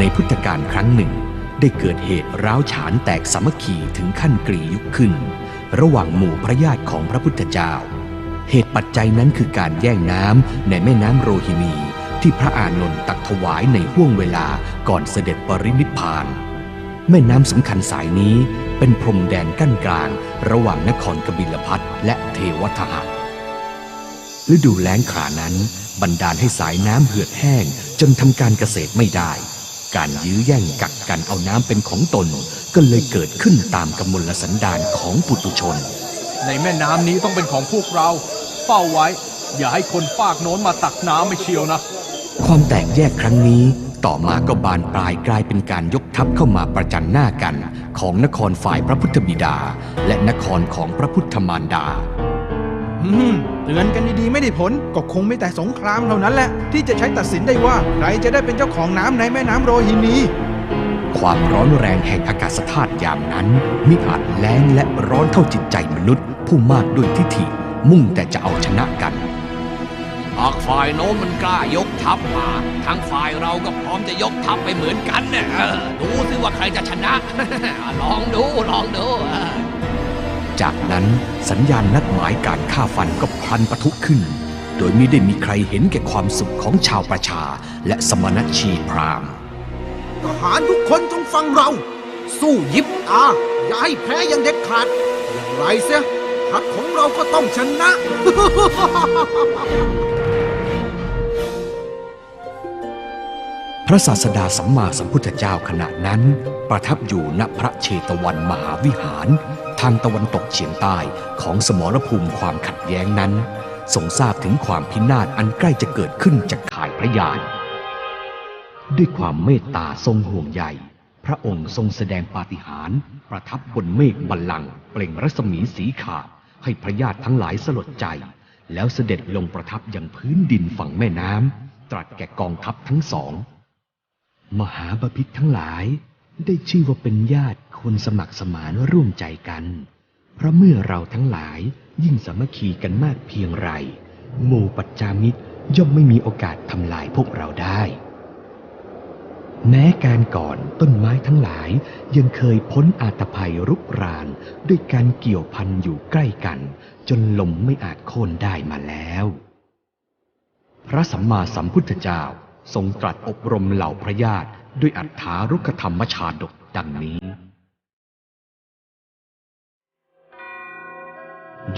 ในพุทธกาลครั้งหนึ่ง ได้เกิดเหตุร้าวฉานแตกสามัคคีถึงขั้นกรียุคขึ้น ระหว่างหมู่พระญาติของพระพุทธเจ้า เหตุปัจจัยนั้นคือการแย่งน้ำในแม่น้ำโรฮินีที่พระอานนท์ตักถวายในห่วงเวลาก่อนเสด็จปรินิพพาน แม่น้ำสำคัญสายนี้เป็นพรมแดนกั้นกลาง ระหว่างนครกบิลพัทและเทวทหะฤดูแล้งขานั้น บันดาลให้สายน้ำเหือดแห้งจนทำการเกษตรไม่ได้ การยื้อแย่งกักกันเอาน้ำเป็นของตน ก็เลยเกิดขึ้นตามกำมลสันดานของปุตุชน ในแม่น้ำนี้ต้องเป็นของพวกเรา เฝ้าไว้ อย่าให้คนฝากโน้นมาตักน้ำไม่เชียวนะ ความแตกแยกครั้งนี้ ต่อมาก็บานปลายกลายเป็นการยกทัพเข้ามาประจันหน้ากัน ของนครฝ่ายพระพุทธบิดา และนครของพระพุทธมารดา อืมเตือนกันดีๆไม่ได้ผล ก็คงไม่แต่สงครามเท่านั้นแหละ ที่จะใช้ตัดสินได้ว่าใครจะได้เป็นเจ้าของน้ำในแม่น้ำโรฮินีความร้อนแรงแห่งอากาศธาตุยามนั้นมิอาจแล้งและร้อนเท่าจิตใจมนุษย์ ผู้มากด้วยทิฐิมุ่งแต่จะเอาชนะกันหากฝ่ายโน้นมันกล้ายกทัพมาทางฝ่ายเราก็พร้อมจะยกทัพไปเหมือนกันเนี่ยเออดูสิว่าใครจะชนะ ลองดูลองดูเออ จากนั้นสัญญาณนัดหมายการฆ่าฟันก็พลันปะทุขึ้น โดยไม่ได้มีใครเห็นแก่ความสุขของชาวประชาและสมณชีพราหมณ์ทหารทุกคนจงฟังเรา สู้ยิบตาอย่าให้แพ้อยังเด็ดขาด อย่างไรเสียทัพของเราก็ต้องชนะ พระศาสดาสัมมาสัมพุทธเจ้าขณะนั้น ประทับอยู่ณพระเชตวันมหาวิหาร ทางตะวันตกเฉียงใต้ของสมรภูมิความขัดแย้งนั้นทรงทราบถึงความพินาศอันใกล้จะเกิดขึ้นจากข่ายพระยานด้วยความเมตตาทรงห่วงใยพระองค์ทรงแสดงปาฏิหาริย์ประทับบนเมฆบัลลังก์เปล่งรัศมีสีขาดให้พระญาติทั้งหลายสลดใจ แล้วเสด็จลงประทับยังพื้นดินฝั่งแม่น้ำตรัสแก่กองทัพทั้งสอง มหาบพิตรทั้งหลายได้ชื่อว่าเป็นญาติ คนสมัครสมานร่วมใจกัน เพราะเมื่อเราทั้งหลายยิ่งสามัคคีกันมากเพียงไร หมู่ปัจจามิตรย่อมไม่มีโอกาสทำลายพวกเราได้ แม้การก่อนต้นไม้ทั้งหลาย ยังเคยพ้นอาตภัยรุกราน ด้วยการเกี่ยวพันอยู่ใกล้กัน จนลมไม่อาจโค่นได้มาแล้ว พระสัมมาสัมพุทธเจ้าทรงตรัสอบรมเหล่าพระญาติด้วยอัฏฐารุกธรรมชาดกดังนี้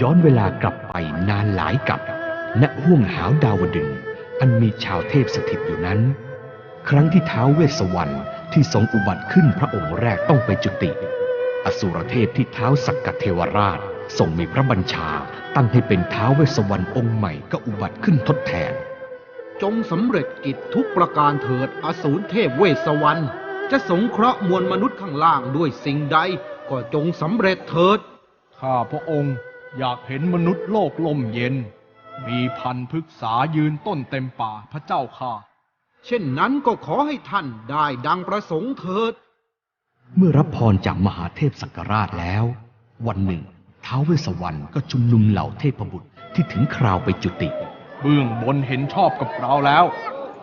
ย้อนเวลากลับไปนานหลายกับ ณห้วงหาวดาวดึงส์อันมีชาวเทพสถิตอยู่นั้น ครั้งที่ท้าวเวสสวรรณที่ทรงอุบัติขึ้นพระองค์แรกต้องไปจุติ อสุรเทพที่เท้าวสักกเทวราชทรงมีพระบัญชา ตั้งให้เป็นท้าวเวสสวรรณองค์ใหม่ก็อุบัติขึ้นทดแทน จงสำเร็จกิจทุกประการเถิดอสูรเทพเวสสวรรณจะสงเคราะห์มวลมนุษย์ข้างล่างด้วยสิ่งใด ก็จงสำเร็จเถิด ข้าพระองค์ อยากเห็นมนุษย์โลกลมเย็น มีพันธุ์พฤกษายืนต้นเต็มป่าพระเจ้าค่ะ เช่นนั้นก็ขอให้ท่านได้ดังประสงค์เถิด เมื่อรับพรจากมหาเทพสักการาชแล้ว วันหนึ่งท้าวเวสสวรรณก็ชุมนุมเหล่าเทพบุตรที่ถึงคราวไปจุติ เบื้องบนเห็นชอบกับเราแล้ว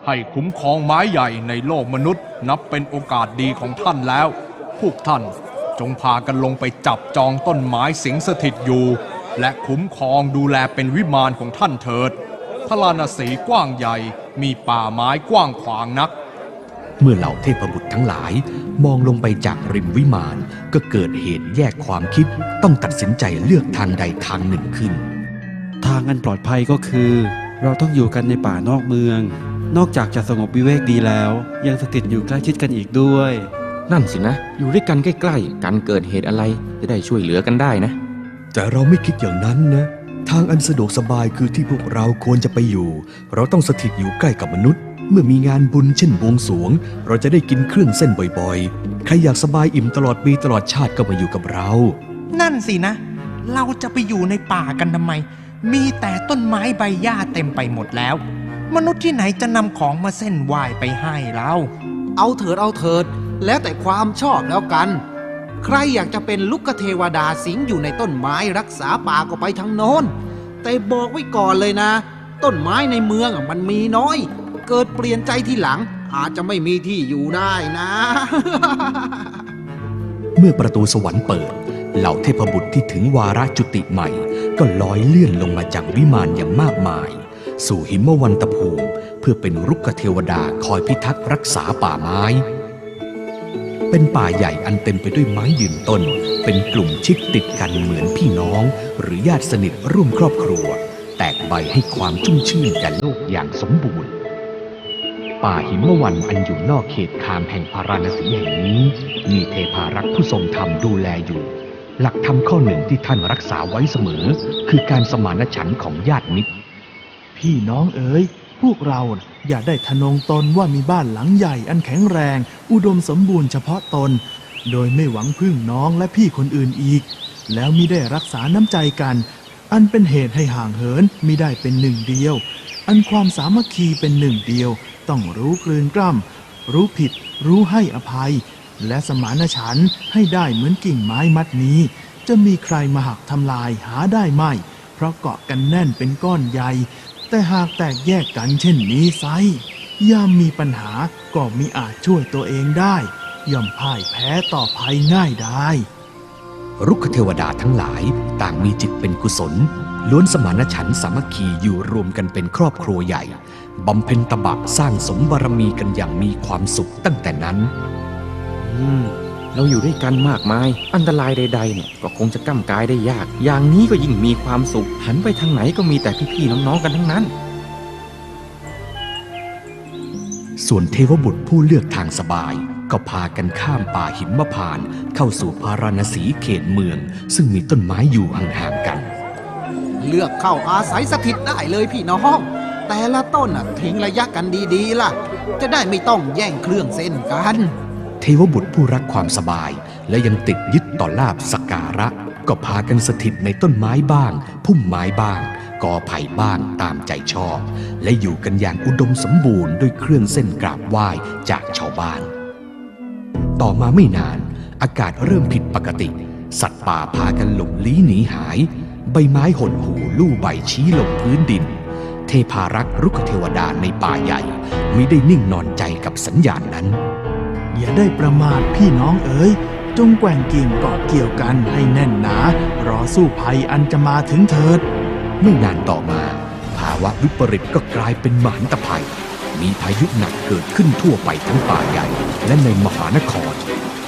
ให้คุ้มครองไม้ใหญ่ในโลกมนุษย์นับเป็นโอกาสดีของท่านแล้ว พวกท่านจงพากันลงไปจับจองต้นไม้สิงสถิตอยู่ และคุ้มครองดูแลเป็นวิมานของท่านเถิด พระลานาสีกว้างใหญ่ มีป่าไม้กว้างขวางนัก เมื่อเหล่าเทพบุตรทั้งหลายมองลงไปจากริมวิมานก็เกิดเหตุแยกความคิดต้องตัดสินใจเลือกทางใดทางหนึ่งขึ้น ทางอันปลอดภัยก็คือ เราต้องอยู่กันในป่านอกเมือง นอกจากจะสงบวิเวกดีแล้ว ยังสถิตอยู่ใกล้ชิดกันอีกด้วย นั่นสินะ อยู่ด้วยกันใกล้ๆกันเกิดเหตุอะไรจะได้ช่วยเหลือกันได้นะ แต่เราไม่คิดอย่างนั้นนะ ทางอันสะดวกสบายคือที่พวกเราควรจะไปอยู่ เราต้องสถิตอยู่ใกล้กับมนุษย์ เมื่อมีงานบุญเช่นบวงสรวง เราจะได้กินเครื่องเส้นบ่อยๆ ใครอยากสบายอิ่มตลอดปีตลอดชาติก็มาอยู่กับเรา นั่นสินะ เราจะไปอยู่ในป่ากันทำไม มีแต่ต้นไม้ใบหญ้าเต็มไปหมดแล้ว มนุษย์ที่ไหนจะนำของมาเส้นไหว้ไปให้เรา เอาเถิดเอาเถิด แล้วแต่ความชอบแล้วกัน ใครอยากจะเป็นลูกเทวดาสิงอยู่ในต้นไม้รักษาป่าก็ไปทางโน้น แต่บอกไว้ก่อนเลยนะ ต้นไม้ในเมืองมันมีน้อย เกิดเปลี่ยนใจทีหลัง อาจจะไม่มีที่อยู่ได้นะ เมื่อประตูสวรรค์เปิด เหล่าเทพบุตรที่ถึงวาระจุติใหม่ ก็ลอยเลื่อนลงมาจากวิมานอย่างมากมาย สู่หิมวันตภูมิ เพื่อเป็นรุกเทวดาคอยพิทักษ์รักษาป่าไม้ เป็นป่าใหญ่อันเต็มไปด้วยไม้ยืนต้น เป็นกลุ่มชิดติดกันเหมือนพี่น้อง หรือญาติสนิทร่วมครอบครัว แตกใบให้ความชุ่มชื่นแก่โลกอย่างสมบูรณ์ ป่าหิมวันอันอยู่นอกเขตคามแห่งพาราณสีแห่งนี้ มีเทพารักษ์ผู้ทรงธรรมดูแลอยู่ หลักธรรมข้อหนึ่งที่ท่านรักษาไว้เสมอ คือการสมานฉันท์ของญาติมิตร พี่น้องเอ๋ยพวกเรา อย่าได้ทะนงตนว่ามีบ้านหลังใหญ่อันแข็งแรง อุดมสมบูรณ์เฉพาะตน โดยไม่หวังพึ่งน้องและพี่คนอื่นอีก แล้วมิได้รักษาน้ำใจกัน อันเป็นเหตุให้ห่างเหินมิได้เป็นหนึ่งเดียว อันความสามัคคีเป็นหนึ่งเดียว ต้องรู้กลืนกล้ำรู้ผิด รู้ให้อภัย และสมานฉันท์ให้ได้เหมือนกิ่งไม้มัดนี้ จะมีใครมาหักทำลายหาได้ไม่ เพราะเกาะกันแน่นเป็นก้อนใหญ่ แต่หากแตกแยกกันเช่นนี้ไซยามมีปัญหาก็มิอาจช่วยตัวเองได้ ย่อมพ่ายแพ้ต่อภัยง่ายได้รุกขเทวดาทั้งหลายต่างมีจิตเป็นกุศล ล้วนสมานฉันสามัคคีอยู่รวมกันเป็นครอบครัวใหญ่บำเพ็ญตบะสร้างสมบารมีกันอย่างมีความสุขตั้งแต่นั้น อืม เราอยู่ด้วยกันมากมาย อันตรายใด ๆ เนี่ยก็คงจะก้ำกายได้ยาก อย่างนี้ก็ยิ่งมีความสุข หันไปทางไหนก็มีแต่พี่ๆน้องๆกันทั้งนั้น ส่วนเทวบุตรผู้เลือกทางสบาย ก็พากันข้ามป่าหิมพานต์เข้าสู่พาราณสีเขตเมือง ซึ่งมีต้นไม้อยู่ห่างๆกัน เลือกเข้าอาศัยสถิตได้เลยพี่น้อง แต่ละต้นน่ะทิ้งระยะกันดีๆล่ะ จะได้ไม่ต้องแย่งเครื่องเส้นกัน เทวบุตรผู้รักความสบาย และยังติดยึดต่อลาบสการะ ก็พากันสถิตในต้นไม้บ้าง พุ่มไม้บ้าง กอไผ่บ้างตามใจชอบ และอยู่กันอย่างอุดมสมบูรณ์ด้วยเครื่องเส้นกราบไหว้จากชาวบ้าน ต่อมาไม่นาน อากาศเริ่มผิดปกติ สัตว์ป่าพากันหลบลี้หนีหาย ใบไม้หดหูลู่ใบชี้ลงพื้นดินเทพารักษ์รุกเทวดาในป่าใหญ่มิได้นิ่งนอนใจกับสัญญาณนั้น อย่าได้ประมาทพี่น้องเอ๋ยจงแกว่งกิ่งเกาะเกี่ยวกันให้แน่นหนา รอสู้ภัยอันจะมาถึงเถิด ไม่นานต่อมา ภาวะวิปริตก็กลายเป็นมหันตภัย มีพายุหนักเกิดขึ้นทั่วไปทั้งป่าใหญ่และในมหานคร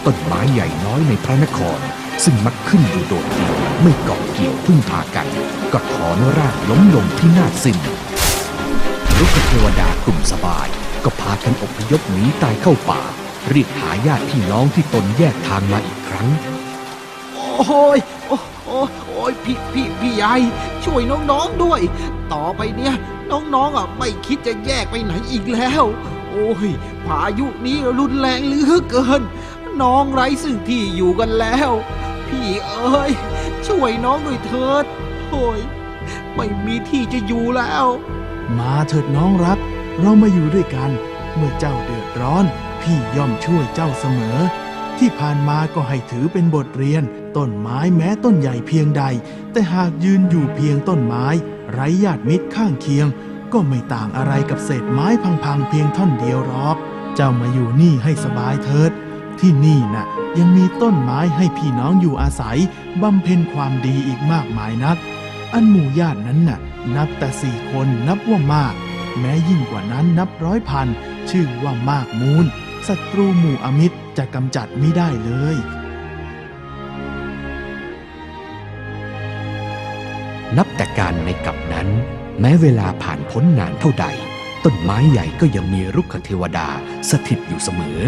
ต้นไม้ใหญ่น้อยในพระนคร ซึ่งมักขึ้นอยู่โดดเดี่ยวไม่เกาะเกี่ยวพึ่งพากัน ก็ถอนรากล้มลงที่นาศสิ้นรุกเทวดากลุ่มสบาย ก็พากันอพยพหนีตายเข้าป่า รียกหาญาติพี่น้องที่ตนแยกทางมาอีกครั้ง โอ้ยโอ้โอ้โอ้ยพี่พี่พี่ใหญ่ช่วยน้องๆด้วย ต่อไปเนี่ยน้องๆอะไม่คิดจะแยกไปไหนอีกแล้ว โอ้ยพายุนี้รุนแรงเหลือเกิน น้องไร้ซึ่งที่อยู่กันแล้ว พี่เอ้ยช่วยน้องด้วยเถิดโอ้ยไม่มีที่จะอยู่แล้ว มาเถิดน้องรัก เรามาอยู่ด้วยกัน เมื่อเจ้าเดือดร้อน พี่ย่อมช่วยเจ้าเสมอ ที่ผ่านมาก็ให้ถือเป็นบทเรียน ต้นไม้แม้ต้นใหญ่เพียงใด แต่หากยืนอยู่เพียงต้นไม้ ไร้ญาติมิตรข้างเคียง ก็ไม่ต่างอะไรกับเศษไม้พังๆเพียงท่อนเดียวหรอกเจ้ามาอยู่นี่ให้สบายเถิด ที่นี่น่ะ ยังมีต้นไม้ให้พี่น้องอยู่อาศัยบำเพ็ญความดีอีกมากมายนัก อันหมู่ญาตินั้นน่ะ นับแต่สี่คนนับว่ามาก แม้ยิ่งกว่านั้นนับร้อยพันชื่อว่ามากมูล ศัตรูหมู่อมิตรจะกำจัดไม่ได้เลย นับแต่การในกับนั้น แม้เวลาผ่านพ้นนานเท่าใด ต้นไม้ใหญ่ก็ยังมีรุกขเทวดาสถิตอยู่เสมอ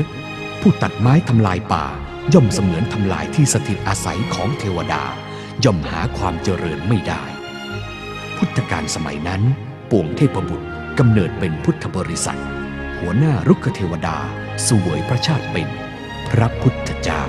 ผู้ตัดไม้ทำลายป่า ย่อมเสมือนทำลายที่สถิตอาศัยของเทวดา ย่อมหาความเจริญไม่ได้ พุทธกาลสมัยนั้นปวงเทพบุตรกำเนิดเป็นพุทธบริษัท หัวหน้ารุกขเทวดา สวยพระชาติเป็นพระพุทธเจ้า